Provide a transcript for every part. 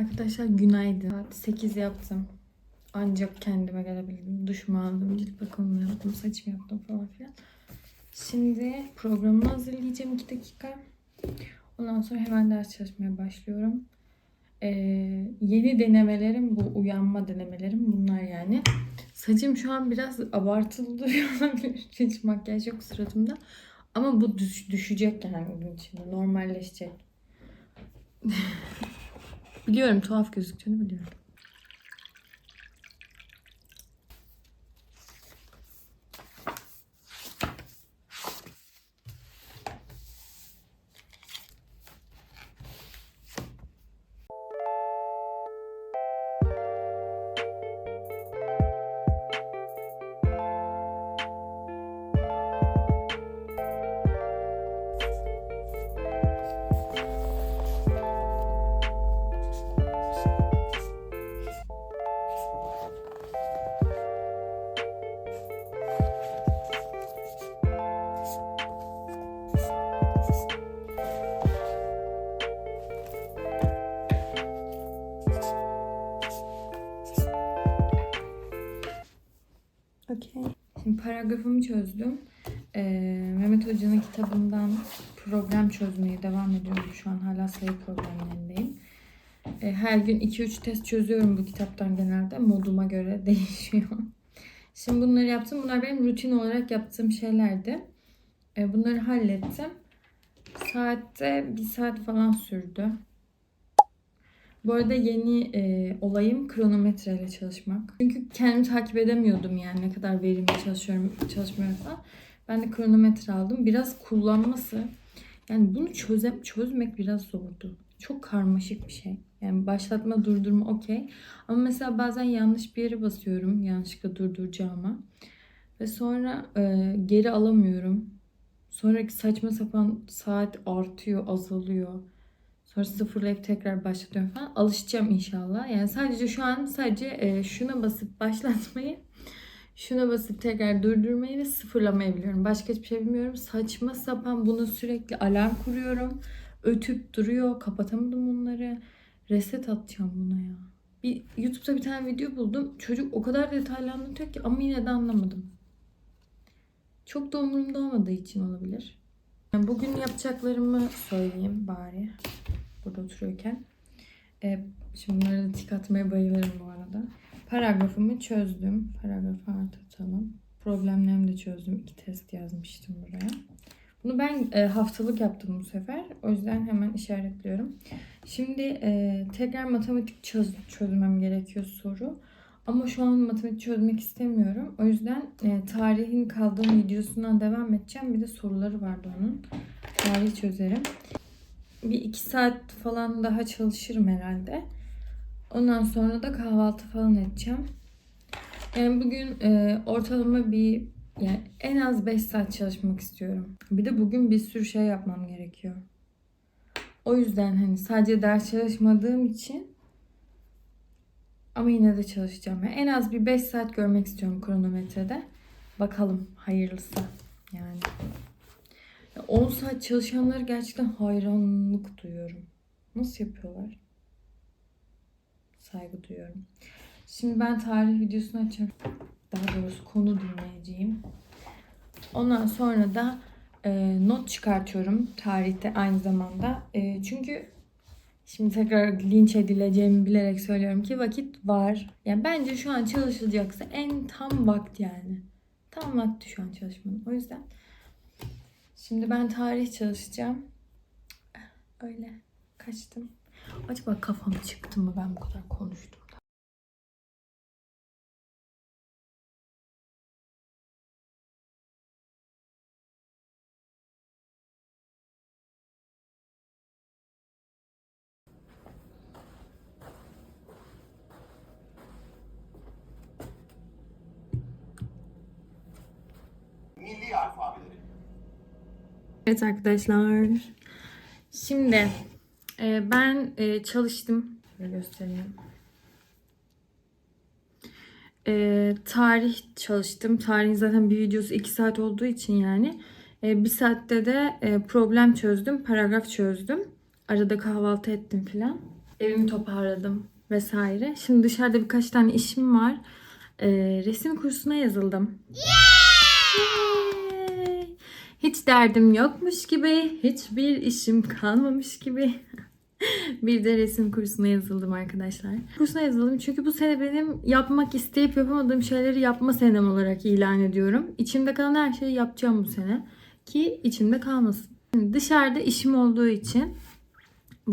Arkadaşlar günaydın. Saat 8 yaptım. Ancak kendime gelebildim. Duşumu aldım, cilt bakımımı yaptım, saçımı yaptım falan filan. Şimdi programımı hazırlayacağım 2 dakika. Ondan sonra hemen ders çalışmaya başlıyorum. Ee, yeni denemelerim bu uyanma denemelerim bunlar yani. Saçım şu an biraz abartılı duruyor. Hiç makyaj yok suratımda. Ama bu düş- düşecek yani gün içinde. Normalleşecek. biliyorum tuhaf gözüktüğünü biliyorum. Paragrafımı çözdüm. Ee, Mehmet Hoca'nın kitabından problem çözmeye devam ediyorum. Şu an hala sayı problemlerindeyim. Ee, her gün 2-3 test çözüyorum bu kitaptan genelde. Moduma göre değişiyor. Şimdi bunları yaptım. Bunlar benim rutin olarak yaptığım şeylerdi. Ee, bunları hallettim. Saatte bir saat falan sürdü. Bu arada yeni e, olayım kronometreyle çalışmak. Çünkü kendimi takip edemiyordum yani ne kadar verimli çalışıyorum, çalışmıyorum falan. Ben de kronometre aldım. Biraz kullanması, yani bunu çözem, çözmek biraz zordu. Çok karmaşık bir şey. Yani başlatma, durdurma okey. Ama mesela bazen yanlış bir yere basıyorum. Yanlışlıkla durduracağıma. Ve sonra e, geri alamıyorum. Sonraki saçma sapan saat artıyor, azalıyor. Sonra sıfırlayıp tekrar başlatıyorum falan. Alışacağım inşallah. Yani sadece şu an sadece e, şuna basıp başlatmayı, şuna basıp tekrar durdurmayı ve sıfırlamayı biliyorum. Başka hiçbir şey bilmiyorum. Saçma sapan bunu sürekli alarm kuruyorum. Ötüp duruyor. Kapatamadım bunları. Reset atacağım buna ya. Bir YouTube'da bir tane video buldum. Çocuk o kadar detaylı anlatıyor ki ama yine de anlamadım. Çok da umurumda olmadığı için olabilir. Bugün yapacaklarımı söyleyeyim bari burada oturuyorken. Ee, şimdi bunlara da tik atmaya bayılırım bu arada. Paragrafımı çözdüm. Paragrafı artı atalım. Problemlerimi de çözdüm. İki test yazmıştım buraya. Bunu ben e, haftalık yaptım bu sefer. O yüzden hemen işaretliyorum. Şimdi e, tekrar matematik çöz, çözmem gerekiyor soru. Ama şu an matematik çözmek istemiyorum. O yüzden e, tarihin kaldığım videosundan devam edeceğim. Bir de soruları vardı onun. Tarih çözerim. Bir iki saat falan daha çalışırım herhalde. Ondan sonra da kahvaltı falan edeceğim. Yani bugün e, ortalama bir yani en az 5 saat çalışmak istiyorum. Bir de bugün bir sürü şey yapmam gerekiyor. O yüzden hani sadece ders çalışmadığım için ama yine de çalışacağım. Yani en az bir 5 saat görmek istiyorum kronometrede. Bakalım hayırlısı yani. Ya 10 saat çalışanları gerçekten hayranlık duyuyorum. Nasıl yapıyorlar? Saygı duyuyorum. Şimdi ben tarih videosunu açıyorum. Daha doğrusu konu dinleyeceğim. Ondan sonra da e, not çıkartıyorum tarihte aynı zamanda. E, çünkü şimdi tekrar linç edileceğimi bilerek söylüyorum ki vakit var. Yani bence şu an çalışılacaksa en tam vakti yani. Tam vakti şu an çalışmanın. O yüzden şimdi ben tarih çalışacağım. Öyle kaçtım. Acaba kafam çıktı mı ben bu kadar konuştum? Evet arkadaşlar. Şimdi e, ben e, çalıştım. Şöyle göstereyim. E, tarih çalıştım. Tarihin zaten bir videosu 2 saat olduğu için yani. E, bir saatte de e, problem çözdüm. Paragraf çözdüm. Arada kahvaltı ettim filan. Evimi toparladım vesaire. Şimdi dışarıda birkaç tane işim var. Ee, resim kursuna yazıldım. Yay! Hiç derdim yokmuş gibi, hiçbir işim kalmamış gibi. bir de resim kursuna yazıldım arkadaşlar. Kursuna yazıldım çünkü bu sene benim yapmak isteyip yapamadığım şeyleri yapma senem olarak ilan ediyorum. İçimde kalan her şeyi yapacağım bu sene. Ki içimde kalmasın. Şimdi dışarıda işim olduğu için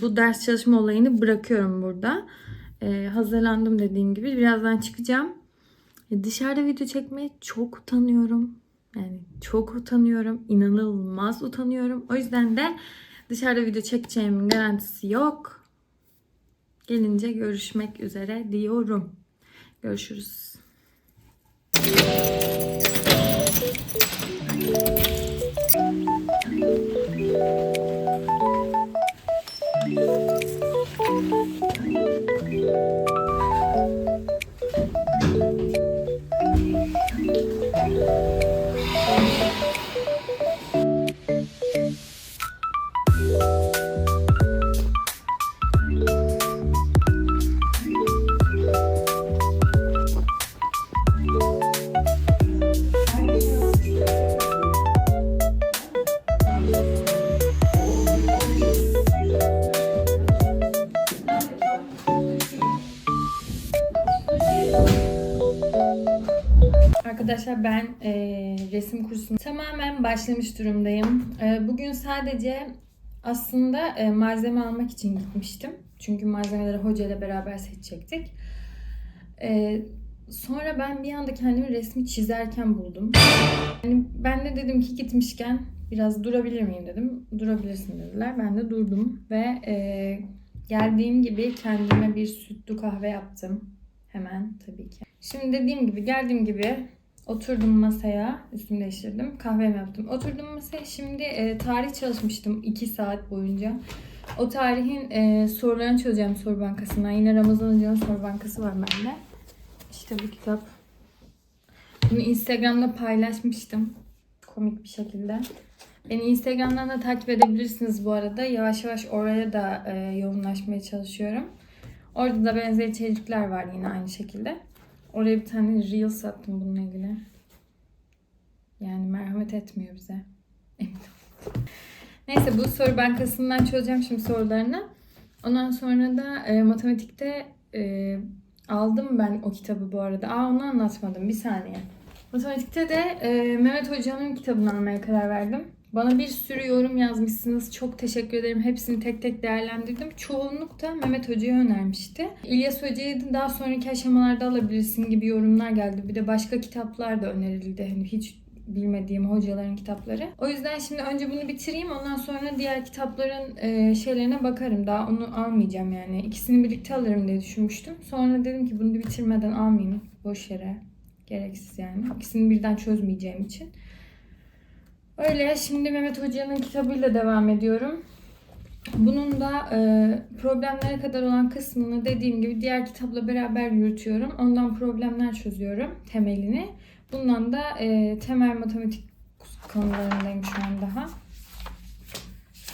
bu ders çalışma olayını bırakıyorum burada. Ee, hazırlandım dediğim gibi. Birazdan çıkacağım. Dışarıda video çekmeye çok utanıyorum. Yani çok utanıyorum. İnanılmaz utanıyorum. O yüzden de dışarıda video çekeceğimin garantisi yok. Gelince görüşmek üzere diyorum. Görüşürüz. Arkadaşlar kursuna tamamen başlamış durumdayım. E, bugün sadece aslında e, malzeme almak için gitmiştim. Çünkü malzemeleri hocayla beraber seçecektik. E, sonra ben bir anda kendimi resmi çizerken buldum. Yani ben de dedim ki gitmişken biraz durabilir miyim dedim. Durabilirsin dediler. Ben de durdum ve e, geldiğim gibi kendime bir sütlü kahve yaptım. Hemen tabii ki. Şimdi dediğim gibi geldiğim gibi oturdum masaya. Üstümü değiştirdim. Kahvemi yaptım. Oturdum masaya. Şimdi e, tarih çalışmıştım 2 saat boyunca. O tarihin e, sorularını çözeceğim soru bankasından. Yine Ramazan Hoca'nın soru bankası var bende. İşte bu kitap. Bunu Instagram'da paylaşmıştım. Komik bir şekilde. Beni Instagram'dan da takip edebilirsiniz bu arada. Yavaş yavaş oraya da e, yoğunlaşmaya çalışıyorum. Orada da benzer içerikler var yine aynı şekilde. Oraya bir tane reel sattım bununla ilgili. Yani merhamet etmiyor bize. Emin. Neyse bu soru bankasından çözeceğim şimdi sorularını. Ondan sonra da e, matematikte e, aldım ben o kitabı bu arada. Aa onu anlatmadım bir saniye. Matematikte de e, Mehmet Hoca'nın kitabını almaya karar verdim. Bana bir sürü yorum yazmışsınız. Çok teşekkür ederim. Hepsini tek tek değerlendirdim. Çoğunluk da Mehmet Hoca'ya önermişti. İlyas Hoca'yı da daha sonraki aşamalarda alabilirsin gibi yorumlar geldi. Bir de başka kitaplar da önerildi. Hani hiç bilmediğim hocaların kitapları. O yüzden şimdi önce bunu bitireyim. Ondan sonra diğer kitapların e, şeylerine bakarım. Daha onu almayacağım yani. İkisini birlikte alırım diye düşünmüştüm. Sonra dedim ki bunu bitirmeden almayayım. Boş yere. Gereksiz yani. İkisini birden çözmeyeceğim için. Öyle şimdi Mehmet Hoca'nın kitabıyla devam ediyorum. Bunun da e, problemlere kadar olan kısmını dediğim gibi diğer kitapla beraber yürütüyorum. Ondan problemler çözüyorum temelini. Bundan da e, temel matematik konularındayım şu an daha.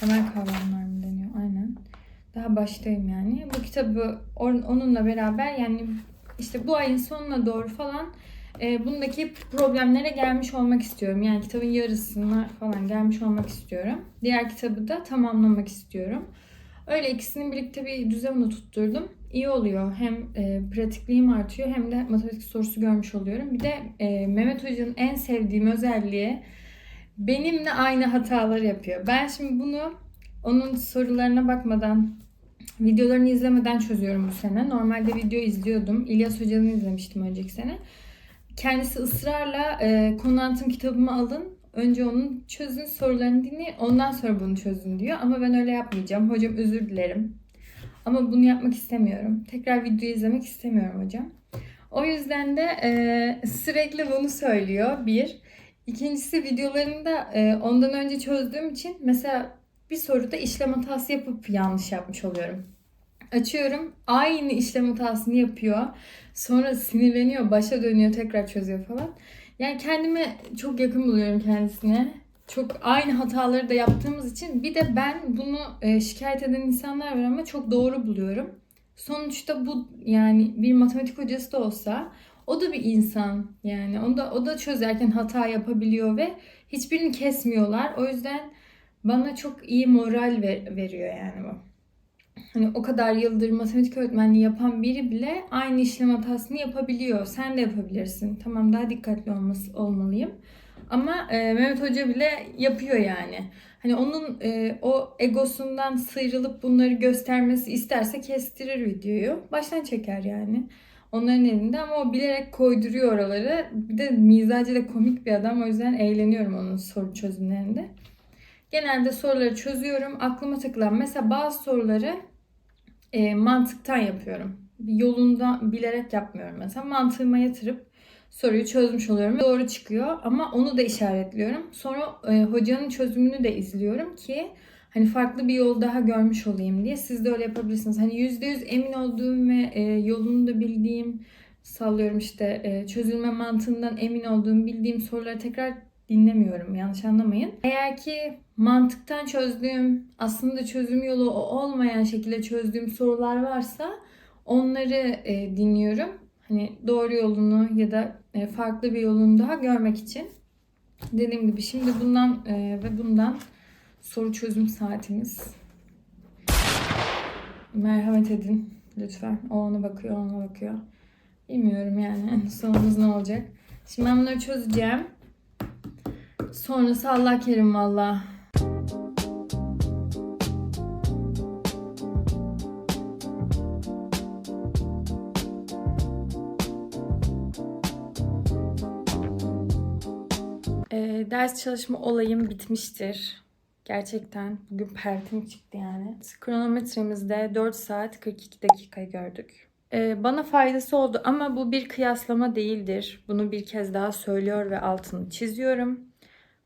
Temel kavramlar mı deniyor? Aynen. Daha baştayım yani. Bu kitabı on- onunla beraber yani işte bu ayın sonuna doğru falan e, bundaki problemlere gelmiş olmak istiyorum. Yani kitabın yarısına falan gelmiş olmak istiyorum. Diğer kitabı da tamamlamak istiyorum. Öyle ikisini birlikte bir düzen tutturdum. İyi oluyor. Hem e, pratikliğim artıyor hem de matematik sorusu görmüş oluyorum. Bir de e, Mehmet Hoca'nın en sevdiğim özelliği benimle aynı hataları yapıyor. Ben şimdi bunu onun sorularına bakmadan, videolarını izlemeden çözüyorum bu sene. Normalde video izliyordum. İlyas Hoca'nın izlemiştim önceki sene. Kendisi ısrarla e, konu anlatım kitabımı alın. Önce onun çözün sorularını dinleyin. Ondan sonra bunu çözün diyor. Ama ben öyle yapmayacağım. Hocam özür dilerim. Ama bunu yapmak istemiyorum. Tekrar video izlemek istemiyorum hocam. O yüzden de e, sürekli bunu söylüyor. Bir. İkincisi videolarında e, ondan önce çözdüğüm için mesela bir soruda işlem hatası yapıp yanlış yapmış oluyorum. Açıyorum. Aynı işlem hatasını yapıyor. Sonra sinirleniyor, başa dönüyor, tekrar çözüyor falan. Yani kendime çok yakın buluyorum kendisine. çok aynı hataları da yaptığımız için bir de ben bunu e, şikayet eden insanlar var ama çok doğru buluyorum. Sonuçta bu yani bir matematik hocası da olsa o da bir insan yani o da o da çözerken hata yapabiliyor ve hiçbirini kesmiyorlar. O yüzden bana çok iyi moral ver- veriyor yani bu. Hani o kadar yıldır matematik öğretmenliği yapan biri bile aynı işlem hatasını yapabiliyor. Sen de yapabilirsin. Tamam daha dikkatli olması, olmalıyım. Ama e, Mehmet Hoca bile yapıyor yani. Hani onun e, o egosundan sıyrılıp bunları göstermesi isterse kestirir videoyu. Baştan çeker yani. Onların elinde ama o bilerek koyduruyor oraları. Bir de mizacı da komik bir adam. O yüzden eğleniyorum onun soru çözümlerinde. Genelde soruları çözüyorum. Aklıma takılan mesela bazı soruları e, mantıktan yapıyorum. Yolunda bilerek yapmıyorum mesela. Mantığıma yatırıp soruyu çözmüş oluyorum. Doğru çıkıyor ama onu da işaretliyorum. Sonra e, hocanın çözümünü de izliyorum ki hani farklı bir yol daha görmüş olayım diye. Siz de öyle yapabilirsiniz. Hani %100 emin olduğum ve e, yolunu da bildiğim sallıyorum işte e, çözülme mantığından emin olduğum bildiğim soruları tekrar dinlemiyorum. Yanlış anlamayın. Eğer ki mantıktan çözdüğüm aslında çözüm yolu olmayan şekilde çözdüğüm sorular varsa onları e, dinliyorum. Hani doğru yolunu ya da e, farklı bir yolunu daha görmek için. Dediğim gibi şimdi bundan e, ve bundan soru çözüm saatimiz. Merhamet edin lütfen. O ona bakıyor, ona bakıyor. Bilmiyorum yani sonumuz ne olacak. Şimdi ben bunları çözeceğim. Sonrası Allah kerim valla. Ee, ders çalışma olayım bitmiştir. Gerçekten bugün pertim çıktı yani. Kronometremizde 4 saat 42 dakikayı gördük. Ee, bana faydası oldu ama bu bir kıyaslama değildir. Bunu bir kez daha söylüyor ve altını çiziyorum.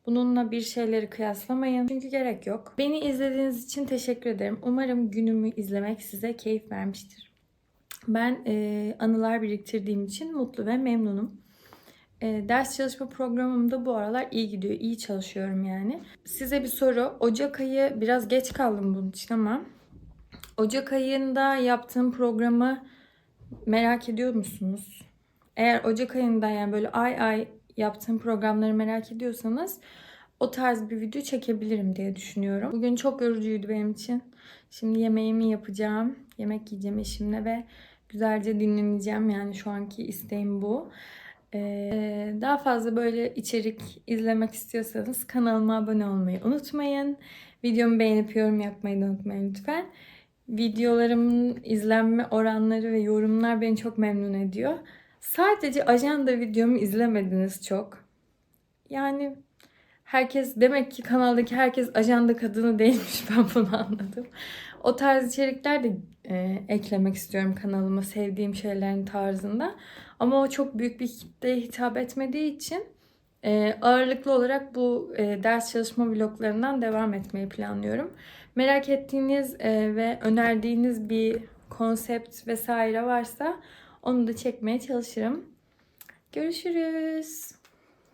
Bununla bir şeyleri kıyaslamayın. Çünkü gerek yok. Beni izlediğiniz için teşekkür ederim. Umarım günümü izlemek size keyif vermiştir. Ben e, anılar biriktirdiğim için mutlu ve memnunum. E, ders çalışma programım da bu aralar iyi gidiyor. İyi çalışıyorum yani. Size bir soru. Ocak ayı biraz geç kaldım bunun için ama Ocak ayında yaptığım programı merak ediyor musunuz? Eğer Ocak ayında yani böyle ay ay yaptığım programları merak ediyorsanız o tarz bir video çekebilirim diye düşünüyorum. Bugün çok yorucuydu benim için. Şimdi yemeğimi yapacağım. Yemek yiyeceğim eşimle ve güzelce dinleneceğim. Yani şu anki isteğim bu. Ee, daha fazla böyle içerik izlemek istiyorsanız kanalıma abone olmayı unutmayın. Videomu beğenip yorum yapmayı da unutmayın lütfen. Videolarımın izlenme oranları ve yorumlar beni çok memnun ediyor. Sadece ajanda videomu izlemediniz çok. Yani herkes demek ki kanaldaki herkes ajanda kadını değilmiş ben bunu anladım. O tarz içerikler de e, eklemek istiyorum kanalıma sevdiğim şeylerin tarzında. Ama o çok büyük bir kitleye hitap etmediği için e, ağırlıklı olarak bu e, ders çalışma vloglarından devam etmeyi planlıyorum. Merak ettiğiniz e, ve önerdiğiniz bir konsept vesaire varsa onu da çekmeye çalışırım. Görüşürüz.